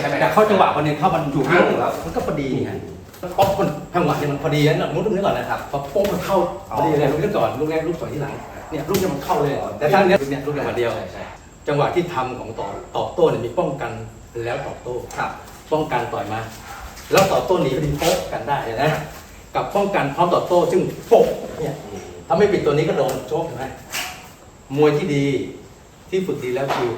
ใช่ไหมแต่เข้าจังหวะวันหนึงเข้ามันอยู่ที่หนึ่งแล้วมันก็พอดีไงป๊อปมันจังหวะเนี่ยมันพอดีนะมุดตรงนี้ก่อนนะครับพอโป้งมันเข้าพอดีเลยลูกนี้ก่อนลูกแรกลูกสองที่หลังเนี่ยลูกเนี่ยมันเข้าเลยแต่ถ้าเนี้ยเนี่ยลูกเดียวมาเดียวใช่ใช่จังหวะที่ทำของต่อตอบโต้เนี่ยมีป้องกันแล้วตอบโต้ครับ ป้องกันต่อยมา แล้วตอบโต้หนีพอดีโป๊ะกันได้นะกับป้องกันพร้อมตอบโต้ซึ่งโป๊ะเนี่ยถ้าไม่ปิดตัวนี้ก็โดนโชกเห็นไหมมวยที่ดีที่ฝึกดีแล้วคือ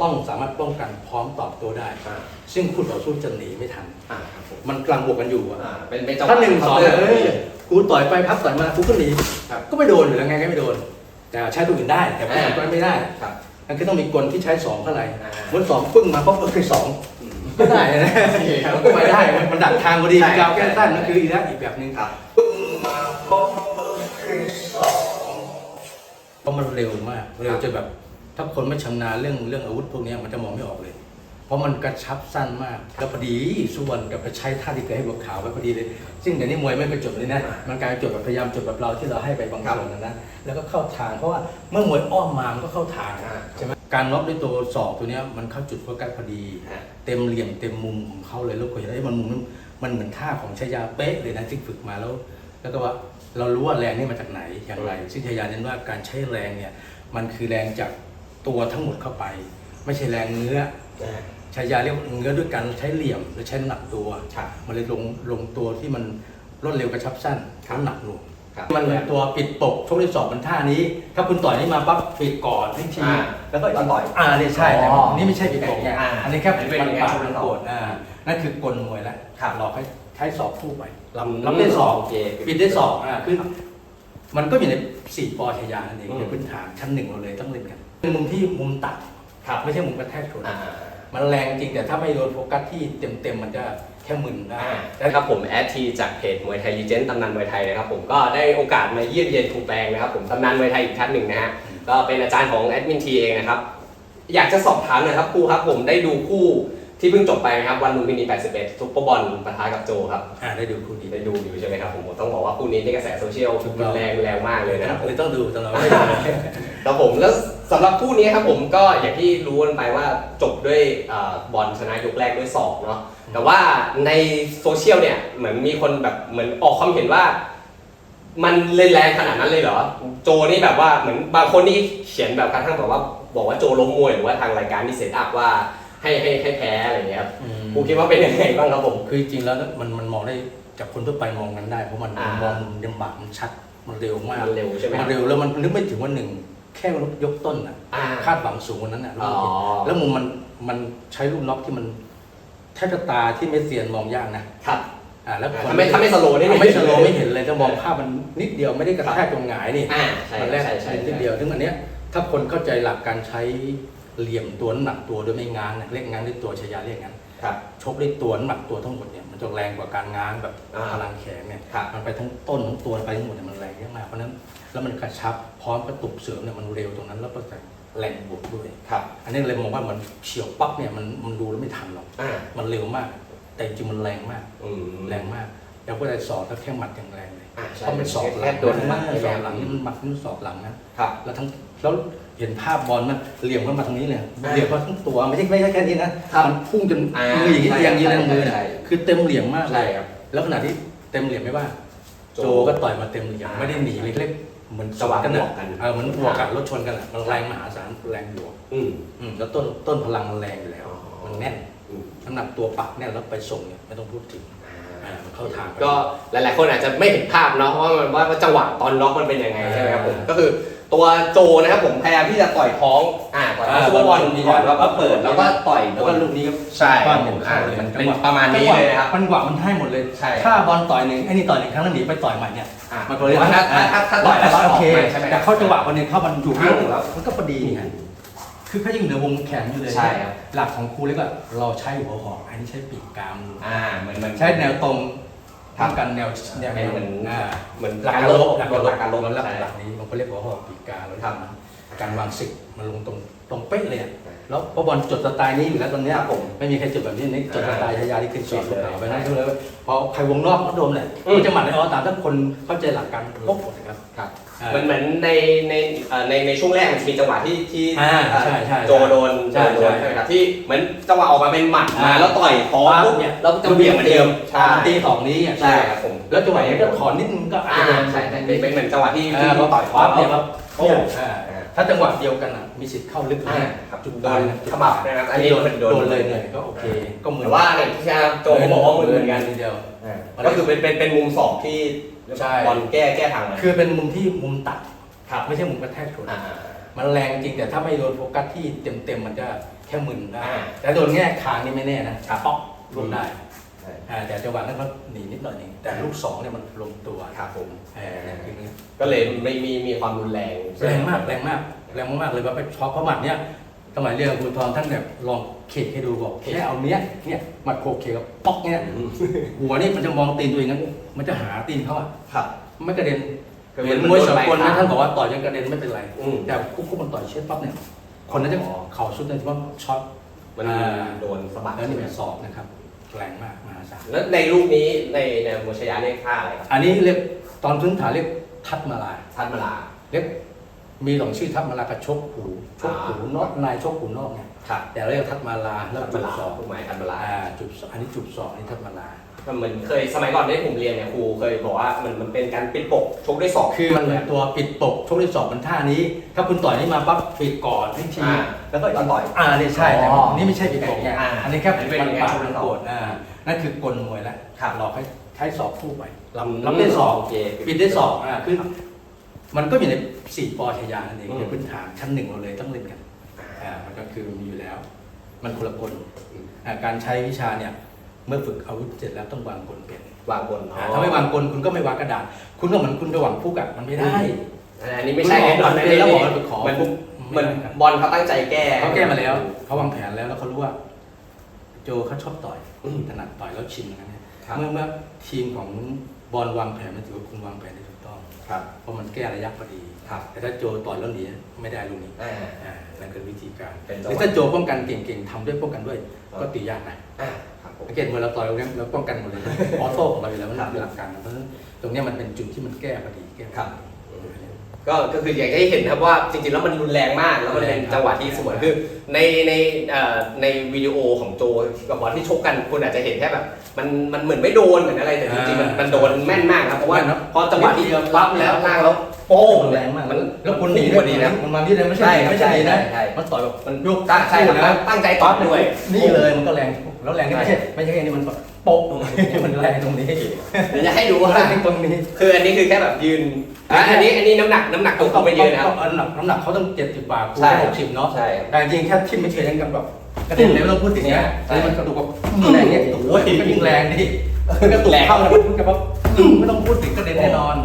ต้องสามารถป้องกันพร้อมตอบโต้ได้ อ่าซึ่งคู่ต่อสู้จะหนีไม่ทัน อ่าครับผมมันกำลังบวกกันอยู่อะอ่าเป็นเป็นจังหวะถ้าหนึ่งสองเคาเอ้ยกูต่อยไปพักต่อยมากูก็หนีครับก็ไม่โดนอยู่แล้วไงก็ไม่โดน แต่ใช้ตัวอื่นได้แต่ป้องกันตัวนั้นไม่ได้ครับ มันก็ต้องมีกลที่ใช้สองเท่าไหร่อ่าเมื่อสองปึ้งมาปุ๊บก็คือสองอืมก็ได้นะมันก็ไม่ได้มันดักทางพอดีใช่ ยาวแก้สั้นนั่นคืออีกแล้วอีกแบบหนึงครับเพราะมันเร็วมาก เร็วจนแบบ ถ้าคนไม่ชำนาญเรื่องเรื่องอาวุธพวกเนี้ยมันจะมองไม่ออกเลย เพราะมันกระชับสั้นมาก แล้วพอดีส่วนกับไปใช้ท่าที่เคยให้บวกขาวไว้พอดีเลย ซึ่งเดี๋ยวนี้มวยไม่ไปจบเลยนะ มันกลายเป็นจบแบบพยายามจบแบบเราที่เราให้ไปบางส่วนนะนะ แล้วก็เข้าทางเพราะว่าเมื่อมวยอ้อมมามันก็เข้าทางอ่าใช่ไหมการล็อกด้วยตัวศอกตัวเนี้ยมันเข้าจุดโฟกัสพอดีฮะเต็มเหลี่ยมเต็มมุมของเขาเลยแล้วก็เห็นไอ้มันมุมนั้นมันเหมือนท่าของชายาเป๊ะเลยนะที่ฝึกมาแล้ว แล้วก็ว่าเรารู้ว่าแรงนี่มาจากไหนอย่างไรซึ่งชายาเน้นว่าการใช้แรงเนี่ยมันคือแรงจาก ตัวทั้งหมดเข้าไป ไม่ใช่แรงเนื้ออ่าชายาเรียกว่าเนื้อด้วยการใช้เหลี่ยมและใช้น้ำหนักตัว ครับ มันเลยลงลงตัวที่มันรวดเร็วกระชับสั้นครับน้ำหนักหน่วง ครับ มันเหมือนตัวปิดปกชกที่สองมันท่านี้ ถ้าคุณต่อยนี่มาปั๊บปิดก่อนทิ้งทีอ่าแล้วก็แล้วต่อยอ่านี่ใช่แต่อ๋อนี่ไม่ใช่ปิดปกไงอ่าอันนี้แค่อันนี้เป็นมันปาดเป็นมันต่อโกดอ่านั่นคือกลมวยแล้วครับ หลอกให้ใช้ศอกคู่ไปรับอืมรับได้ศอกโอเคปิดได้ศอกอ่าคือมันก็อยู่ในสี่ปอชายานั่นเองอืม ในพื้นฐานชั้นหนึ่งเราเลยต้องเล่นกัน เป็นมุมที่มุมตัดครับไม่ใช่มุมกระแทกชนอ่ามันแรงจริงแต่ถ้าไม่โดนโฟกัสที่เต็มๆมันจะแค่มึนได้นะครับผมแอดทีจากเพจมวยไทยลีเจนตำนานมวยไทยนะครับผมก็ได้โอกาสมาเยี่ยมเยียนครูแปงนะครับผมตำนานมวยไทยอีกท่านหนึ่งนะฮะก็เป็นอาจารย์ของแอดมินทีเองนะครับ อยากจะสอบถามหน่อยครับครูครับผมได้ดูคู่ ที่เพิ่งจบไปนะครับวันลุมพินี 81ซุปเปอร์บอลปะทะกับโจครับอ่าได้ดูคู่นี้ได้ดูอยู่ใช่ไหมครับผมผมต้องบอกว่าคู่นี้ในกระแสโซเชียลคือรุนแรงรุนแรงมากเลยนะครับผมเลยต้องดูตลอดไม่ดูครับผมแล้วสำหรับคู่นี้ครับผมก็อย่างที่รู้กันไปว่าจบด้วยเอ่อบอลชนะยกแรกด้วยศอกเนาะแต่ว่าในโซเชียลเนี่ยเหมือนมีคนแบบเหมือนออกความเห็นว่า มันเลยแรงขนาดนั้นเลยเหรอ โจนี่แบบว่าเหมือนบางคนนี่เขียนแบบกระทั่งแบบว่า บอกว่าโจล้มมวยหรือว่าทางรายการที่เซตอัพว่า ให้ให้ให้แพ้อะไรอย่างเงี้ยครับอืมครูคิดว่าเป็นยังไงบ้างครับผม คือจริงๆแล้วมันมันมองได้จากคนทั่วไปมองกันได้ เพราะมันอ่ามมองยังบากมันชัดมันเร็วมากมันเร็วใช่ไหมมันเร็วแล้วมันนึกไม่ถึงว่าหนึ่งแค่ยกต้นอะอ่าคาดหวังสูงกว่านั้นอะอ๋อ แล้วมุมมันมันใช้ลูกน็อกที่มันแทบจะตาที่ไม่เซียนมองยากนะครับอ่าแล้วถ้าไม่ถ้าไม่สโลว์นี่ไม่สโลว์ไม่เห็นเลยจะมองภาพมันนิดเดียวไม่ได้กระแทกตรงหงายนี่ อ่าใช่มันแรกใช่ใช่นิดเดียว ซึ่งอันเนี้ยถ้าคนเข้าใจหลักการใช้ เหลี่ยมตัวน้ำหนักตัวโดยไม่ง้างเนี่ยเรียกง้างด้วยตัวชายาเรียกงั้นครับ ชกด้วยตัวน้ำหนักตัวทั้งหมดเนี่ยมันจะแรงกว่าการง้างแบบอ่าพลังแขนเนี่ยครับ มันไปทั้งต้นทั้งตัวไปทั้งหมดเนี่ยมันแรงเยอะมากเพราะฉะนั้นแล้วมันกระชับพร้อมกระตุกเสริมเนี่ยมันเร็วตรงนั้นแล้วก็แต่แรงบวกด้วย ครับ อันนี้เลยมองว่ามันเฉียวปั๊บเนี่ยมันมันดูแล้วไม่ทันหรอกอ่า มันเร็วมาก แต่จริงๆมันแรงมาก อืม แรงมาก แล้วก็ได้สอบถ้าแค่หมัดอย่างแรงเลยอ่าใช่เพราะมันสอบหแค่ลังโดนหมัดสใช่อบไหมหลังนี่มันหมัดนี่มันสอบหลังนะครับ แล้วทั้งแล้วเห็นภาพบอลมันเหลี่ยมเข้ามาทางนี้เลยอ่าเหลี่ยมเข้าทั้งตัวไม่ใช่ไม่ใช่แค่นี้นะครับมันพุ่งจนอ่ามืออย่างนี้ใช่เอียงอยืนใช่มือใช่เนี่ยคือเต็มเหลี่ยมมากเลใช่ยครับ แล้วขณะที่เต็มเหลี่ยมไม่ว่า โจโจก็ต่อยมาเต็มเหลี่ยมอ่าไม่ได้หนีเล็กๆเหมือนจังหวะกันบนะวกกัน เออเหมือนบวกกันรถชนกันอะมันแรงมหาศาลแรงบวก อืม อืมแล้วต้นต้นพลังมันแรงอยู่แล้ว อ๋อ มันแน่น อืม น้ำหนักตัวปักแน่นแล้วไปส่งเนี่ยไม่ต้องพูดถึง อ่ามันเข้าทางก็หลาย ๆ คนอาจจะไม่เห็นภาพเนาะว่ามันว่าว่าจังหวะตอนน็อกมันเป็นยังไงใช่ไหมครับผมอ่าก็คือตัวโจนะครับผมพยายามที่จะต่อยท้องอ่าต่อยท้องอ่าซุปเปอร์บอลมีก่อนแล้แล้ววก็เปิดแล้วก็ต่อยแล้วก็ลูกนี้ก็ใช่ปั้คมรับอผย่ามงอ่าเข้าเลยมันเป็นประมาณนี้เลยนะครับ มันกว่ามันให้หมดเลยใช่ถ้าบอลต่อยหนึ่งไอ้นี่ต่อยหนึ่งครั้งแล้วหนีไปต่อยใหม่เนี่ยอ่ามันก็เลยถ้าถ้าถ้าถ้าต่อยแล้วก็อโออกเคไปใช่ไหมแต่เข้าจังหวะวันหนึงเข้ามันอยู่ที่อ่าหนึ่งแล้วมันก็พอดีไง คือเขายังเหลือวงแขนอยู่เลยใช่ครับ หลักของครูเล็กอะเราใช้หัวหอกอันนี้ใช้ปีกกรามอ่าเหมือนเหมือนใช้แนวตรงครับทำกันแนวแนวเป็นเหมือน อ่าเหมือนหลักกาการรลลบบหหลัลักกหลักการลบหลักใช่หลักนี้มันก็เรียกว่าหัวหอกปีกกาแล้วครับทำการวางศึกมันลงตรงตรงเป๊ะเลยอะ แล้วเพราะบอลจดสไตล์นี้อยู่แล้วตอนเนี้ยครับผมไม่มีใครจดแบบนี้นี่จดสไตล์ชายาที่ขึ้นสอบเลยข่าวไปนั่นก็เลยพอใครวงนอกก็โดนแหละอืม มันจะหมัดในออตามถ้าคนเข้าใจหลักการปุ๊บหมดนะครับ ครับอ่ามันเหมือนในในเอ่อในในช่วงแรกมันจะมีจังหวะที่ที่อ่าเอ่อใช่ใช่โจโดนใช่โดนใช่ใช่ไหมครับที่เหมือนจังหวะออกมาเป็นหมัดมาอ่าแล้วต่อยคอปั๊บปุ๊บเนี่ยแล้วจะเบี่ยงเหมือนเดิมใช่ตีสองนี้อะใช่ครับผมแล้วจังหวะนี้ก็ถอนนิดนึงก็อาจอ่าจะโดนใช่ใช่เป็นเป็นเหมือนจังหวะที่อ่าที่พอต่อยคอปั๊บเนี่ยแล้ควรับ โอ้เนี่ยอ่า ถ้าจังหวะเดียวกันอะมีสิทธิ์เข้าลึกอ่านะครับจุดโดตายนนะขมับนะครับอันนี้โดนมันโดโดนนเลยเนี่ยก็โอเค ก็เหมือนแต่ว่าเนี่ยที่โจเขาบอกว่าเหมือนกันทีเดียวอ่าก็คือเป็นเป็นเป็นมุมสองที่ใช่บอลแก้แก้ทางมาคือเป็นมุมที่มุมตัดครับไม่ใช่มุมกระแทกโดนอ่ามันแรงจริงแต่ถ้าไม่โดนโฟกัสที่เต็มๆมันจะแค่มึนได้อ่าแต่โดนแง่คางนี่ไม่แน่นะชาป๊อกลงได้ใช่อ่า แต่จังหวะนั้นก็หนีนิดหน่อยนึงแต่ลูกสองเนี่ยมันลงตัวครับผมเออเนี่ยคือก็เลยไม่มีมีความรุนแรง แรงมากแรงมากแรงมากๆเลยว่าไปช็อปเพราะหมัดเนี่ยสมัยเรียนกับครูทองท่านแบบลองเขกให้ดูบอกแค่เอาเนี้ยเนี่ยหมัดโคกเขกกับป๊อกเนี่ยอืมหัวนี่มันจะมองตีนตัวเองนั้นมันจะหาตีนเขาอะครับไม่กระเด็นคือเหมือนมันมวยโดนสากลใบนะขาท่านบอกว่าต่อยจนกระเด็นไม่เป็นไรอืมแต่คุกคุกมันต่อยเช็ดปั๊บเนี่ยคนนั้นจะอ๋อเข่าสุดเลยว่าช็อตมันอ่าโดนสะบัดแล้วนี่ใช่ไหมเป็นศอกนะครับ แรงมากมหาศาลแล้วในลูกนี้ในในโมชยาเรียกค่าอะไรครับอันนี้เรียกตอนพื้นฐานเรียกทัดมาลาทันมาลาเรียกมีสองชื่อทัดมาลากับชกหูชกหูอ่านนอกในชกหูนอกไงครับแต่เรียกทัดมาลาแล้วทันจุมาดลาสองถูกไหมทันมาลาอ่าจุดสองอันนี้จุดสองอันนี้ทัดมาลามัน เหมือนเคยสมัยก่อนที่ผมเรียนเนี่ยครูเคยบอกว่ามันมันเป็นการปิดปกชกด้วยศอกคือมันเหมือนตัวปิดปกชกที่สองมันท่านี้ ถ้าคุณต่อยนี่มาปั๊บปิดก่อนทิ้งทีอ่าแล้วก็แล้วต่อยอ่านี่ใช่แต่อ๋อนี่ไม่ใช่ปิดปกไงอ่าอันนี้แค่อันนี้เป็นมันปาดแค่มันชกโกรธอ่านั่นคือกลมวยแล้วครับหลอกให้ใช้ศอกคู่ไปรับอืมรับได้ศอก โอเคปิดได้ศอกอ่าคือมันก็อยู่ในสี่ปอชายานั่นเองอืม ในพื้นฐานชั้นหนึ่งเราเลยต้องเล่นกัน อ่ามันก็คือมีอยู่แล้ว มันคนละกลอ่าการใช้วิชาเนี่ย เมื่อฝึกอาวุธเสร็จแล้วต้องวางกลเป็นวางบนอ่าถ้าไม่วางกลคุณก็ไม่วางกระดาษ คุณก็เหมือนคุณจะหวังผู้กับมันไม่ได้ อันนี้ไม่ใช่แน่นอนคุณนะบอกนี่ว่าเป็นแล้วบอกว่าไปขอ มันปุ๊บมันไม่ได้ครับบอลเขาตั้งใจแก้เขาแก้มาแล้วเขาวางแผนแล้วแล้วเขารู้ว่า โจเขาชอบต่อยอืมถนัดต่อยแล้วชินอย่างนั้นเนี่ยครับเมื่อเมื่อทีมของบอลวางแผนมันถือว่าคุณวางแผนได้ถูกต้อง ครับเพราะมันแก้ระยะพอดี ครับแต่ถ้าโจต่อยแล้วหนีไม่ได้ลูกนี้อ่า อ่านั่นคือวิธีการเป็นหจังหวะรือถ้าโจป้องกันเก่งๆทำด้วยป้องกันด้วย ก็ตียากนะอ่าครับผม สังเกตเมื่อเราต่อยเราเนี่ยเราป้องกันหมดเลยออโต้ของเราอยู่แล้วมันเป็นหลักการนะเพราะฉะนั้นตรงเนี้ยมันเป็นจุดที่มันแก้พอดีแก้พอดีครับ ก็ก็คืออยากให้เห็นนะครับว่าจริงๆแล้วมันรุนแรงมากแล้วมันเป็นจังหวะที่สวยคือในในเอ่อในวิดีโอของโจกับบอลที่ชกกันคุณอาจจะเห็นแค่แบบมันมันเหมือนไม่โดนเหมือนอะไรแต่จริงๆมันมันโดนแม่นมากนะเพราะว่าพอจังหวะที่ปั๊บแล้วล่างแล้วโป้งมันแรงมากมันแล้วคนหนีพด้วอยดีนะมันมาที่เลยไม่ใช่ใช่ครับไม่ใช่หนีนะใช่ใช่มันต่อยแบบมันยกใช่ครับนะตั้งใจต่อยด้วยนี่เลยมันก็แรง แล้วแรงนี่ไม่ใช่ไม่ใช่แค่นี้มันแบบโป๊ะมันแรงตรงนี้เดี๋ยวจะให้ดูว่า แรงตรงนี้คืออันนี้คือแค่แบบยืนอะอันนี้อันนี้น้ำหนักน้ำหนักตัวเขาไม่เยอะนะครับ น้ำหนักน้ำหนักเขาต้องเจ็ดสิบบาทคูใช่ณหกสิบเนาะใช่ครับแต่จริงๆแค่ทิ่มไม่เฉยยังกับแบบกระเด็นเลยไม่ต้องพูดถึงนะใช่อันนี้มันกระตุกแบบแรงเนี่ยโอ้ยมันยิ่งแรงดิกระตุกแรงเข้าแล้วมันกับแบบไม่ต้องพูดถึงกระเด็นแน่นอน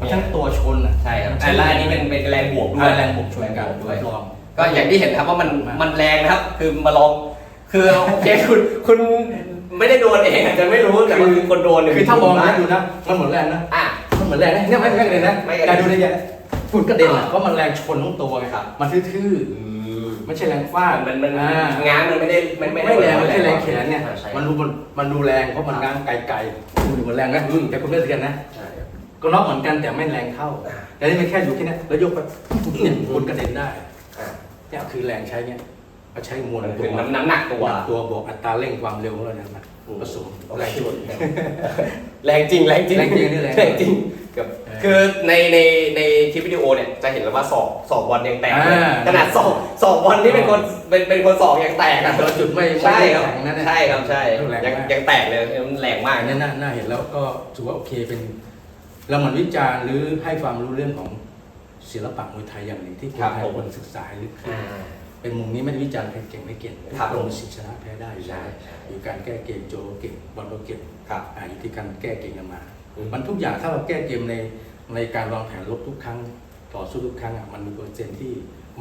มันทั้งตัวชนอะใช่ครับแต่ละอันนี้เป็นเป็นแรงบวกด้วยแรงบวกชนกันด้วยลองก็อย่างที่เห็นครับว่ามันมากมันแรงนะครับ คือมาลอง คือโอเคคุณคุณไม่ได้โดนเองอาจจะไม่รู้แต่ว่าคือคนโดนเนี่ยคือถ้ามองนะนะดูนะมันเหมือนแรงนะอะ มันเหมือนแรงนะเนี่ยไม่ไม่กระเด็นนะไม่กระเด็น แต่ดูในเนี่ยฝุ่นกระเด็นอะอ่าเพราะมันแรงชนทั้งตัวไงครับมันทื่อๆไม่ใช่แรงฟาดมันมันอ่า ง้างมันไม่ได้มันไม่ไม่ได้แรงไม่ใช่แรงแขนเนี่ยอ่าใช่มันดูมันมันดูแรงเพราะมันง้างไกลๆดูเหมือนแรงนะแต่คุณไม่เทียนนะ ใช่ครับ ก็น็อกเหมือนกันแต่ไม่แรงเท่า อ่า แต่นี่มันแค่อยู่แค่เนี้ยแล้วยกไปเนี่ยคุณกระเด็นได้อะ เนี่ยคือแรงใช้เนี่ย เอาใช้มวลมันตัคือวน้ำน้ำหนักตัวตัวบวกอัตราเร่งความเร็วของเราเนี่ยมันผสมแรงชน แรงจริงแรงจริงแรงจริงนี่แรง แรงจริงกับเออคือในในในคลิปวิดีโอเนี่ยจะเห็นแล้วว่าศอกศอกบอลยังแตกเลยอ่า ขนาดศอกศอกบอลนี่เป็นคนเป็นเป็นคนศอกยังแตกอะแต่ละจุดไม่ใช่ครับไม่ได้แข็งนะเนี่ย ใช่ครับใช่แรงมาก ยังยังแตกเลยมันแรงมากอันนี้น่าน่าเห็นแล้วก็ถือว่าโอเคเป็นเราเหมือนวิจารณ์หรือให้ความรู้เรื่องของศิลปะมวยไทยอย่างหนึ่งที่คนไทยควรศึกษาให้ลึกขึ้น อ่า เป็นมุมนี้ไม่ได้วิจารณ์ใครเก่งไม่เก่งครับลงสิชนะแพ้ได้อยู่แล้วใช่ใช่อยู่การแก้เกมโจเก่งบอลก็เก่งครับอ่าอยู่ที่การแก้เกมกันมาอืมมันทุกอย่างถ้าเราแก้เกมในในการวางแผนลบทุกครั้งต่อสู้ทุกครั้งอะมันมีเปอร์เซ็นต์ที่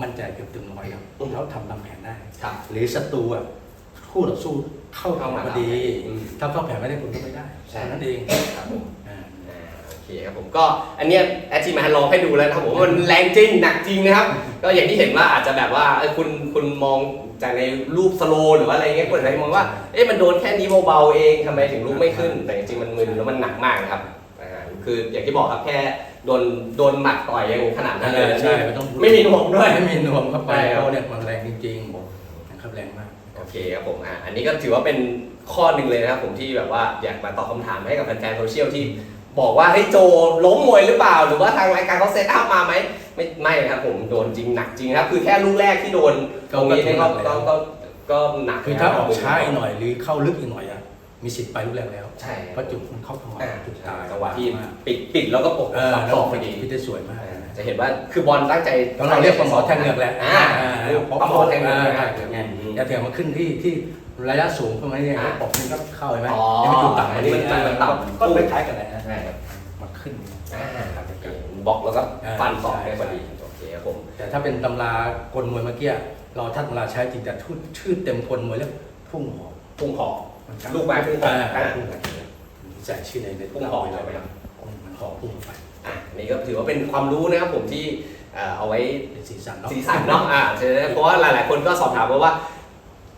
มั่นใจเกือบเต็มร้อยครับแล้วทำตามแผนได้ ครับ หรือศัตรูอะคู่ต่อสู้เข้าแผเข้านมาพอดีอืมถ้าเข้าแผนไม่ได้คุณก็ไม่ได้ใช่แค่นั้นเองครับผมอ่าอ่าโอ เคครับผมก็อันเนี้ยแอดจีมาลองให้ดูแล้วนะครับผมว่ามันแรงจริงหนักจริงนะครับ ก็อย่างที่เห็นว่าอาจจะแบบว่าเออคุณคุณมองจากในรูปสโลว์หรือว่าอะไรเงี้ยคนอาจจะมองว่าเอ๊ะมันโดนแค่นี้เบาๆเองทำไมถึงลุกไม่ขึ้น แต่จริงๆมันมึนแล้วมันหนักมากนะครับอ่าคืออย่างที่บอกครับแค่โดนโดนหมัดต่อยยังขนาดนั้นเลยใช่ไม่ต้องไม่มีนวมด้วย ไม่มีนวมเข้าไปใช่ครับเขาเนี่ยมันแรงจริงๆนะครับแรงมาก โอเคครับผมอะอันนี้ก็ถือว่าเป็นข้อหนึ่งเลยนะครับผมที่แบบว่าอยากมาตอบคำถามให้กับแฟนๆโซเชียลที่ บอกว่าเฮ้ยโจล้มมวยหรือเปล่า หรือว่าทางรายการเขาเซตอัพมาไหมไม่ไม่นะครับผมโดนจริงหนักจริงครับ คือแค่ลูกแรกที่โดนตรงนี้เนี่ยก็ก็ก็ก็หนักคือถ้าออกนะช้าอีกหน่อยหรือเข้าลึกอีกหน่อยอะมีสิทธิ์ไปลูกแรกแล้วใช่เพราะจุดมันเข้าท้องอ่าจุดตายจังหวะที่มากปิดปิดแล้วก็ปกเออปักแล้วศอออกกพไปอดีที่ได้สวยมากอ่าจะเห็นว่าคือบอลตั้งใจแล้วเราเรียกปลาหมอแทงเหงือกแหละอ่าเพราะปลาหมอแทงเหงือกอ่าไงอย่าเถียงมาขึ้นที่ที่ ระยะสูงเข้ามาเนี่ยอ่า ปกนี่ก็เข้าใช่ไหมอ๋อยังไม่ถูกต่ำอันนี้มันมันต่ำ ก็คล้ายๆกันแหละใช่ครับมาขึ้น อ่าครับโอเคบล็อกแล้วก็ฟันศอกได้พอดีใช่โอเคครับผม แต่ถ้าเป็นตำรากลมวยเมื่อกี้เราท่านตำราใช้จริงแต่ชื่อชื่อเต็มกลมวยแล้วพุ่งหอก พุ่งหอกลูกไม้พุ่งหอกอ่า อ่าพุ่งหอกใส่ชื่อในในพุ่งหอกใช่ไหมครับ มันหอกพุ่งเข้าไปอะนี่ก็ถือว่าเป็นความรู้นะครับผมที่เอ่อเอาไว้เป็นสีสันเนาะ สีสันเนาะอ่าใช่เพราะว่าหลาย ๆ คนก็สอบถามมาว่า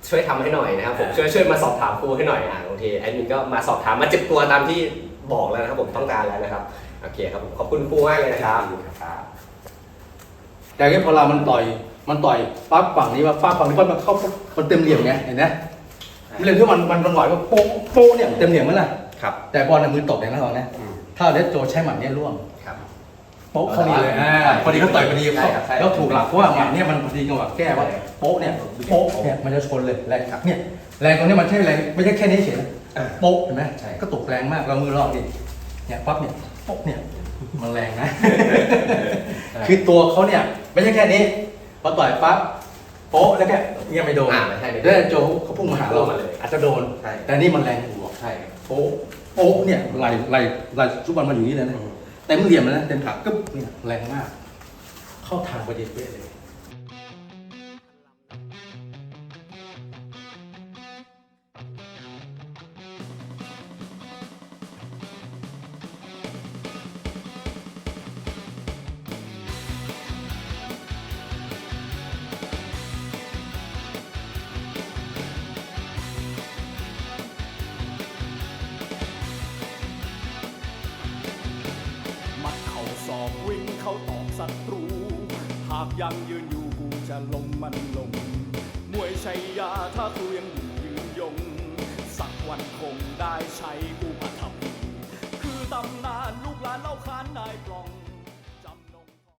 ช่วยทำให้หน่อยนะครับผมอ่าช่วยช่วยมาสอบถามครูให้หน่อยอะบางทีแอดมินก็มาสอบถามมาเจ็บตัวตามที่บอกแล้วนะครับผมต้องการแล้วนะครับโอเคครับผมขอบคุณครูมากเลยนะครับครับแต่ก็พอเรามันต่อยมันต่อยปั๊บฝั่งนี้ว่าปั๊บฝั่งนี้ปั๊บมันเข้ามันเต็มเหลี่ยมไงเห็นไหมเหลี่ยมที่มันมันมันหน่อยว่าโป๊ะโป๊ะเนี่ยเต็มเหลี่ยมมั้ยล่ะครับแต่บอลน่ะมือตกอย่างนั้นหรอกนะถ้าเดสโจใช้หมัดเนี่ยร่วงครับ โป๊ะเขานี่เลยอ่าใช่พอดีเขาต่อยพอดีใช่ครับใช่ แล้วถูกหลักเพราะว่าหมัดเนี่ยมันพอดีจังหวะแก้ว่าใช่โป๊ะเนี่ยโป๊ะเนี่ยมันจะชนเลยแรงเนี่ยแรงตรงนี้มันใช่แรงไม่ใช่แค่นี้เฉยนะอ่าโป๊ะเห็นไหมใช่ ก็ตกแรงมากเรามือรอบดิเนี่ยปั๊บเนี่ยโป๊ะเนี่ยมันแรงนะ คือตัวเขาเนี่ยไม่ใช่แค่นี้พอต่อยปั๊บโป๊ะแล้วแกเงี้ยไม่โดนอ่าไม่ใช่ไม่โดนแล้วโจเขาพุ่งมาหาเราพุ่งมาเลยอาจจะโดน ใช่ แต่นี่มันแรงบวกใช่ โป๊ะโป๊ะเนี่ยไหลไหลไหลทุกวันมาอยู่นี่เลยนะ เต็มเหลี่ยมเลยนะเต็มถักก็เนี่ยแรงมาก เข้าทางประเด็นเป๊ะเลย ยังยืนอยู่กูจะลงมันลง มวยชัยยาถ้ากูยังอยู่ยืนยง สักวันคงได้ใช้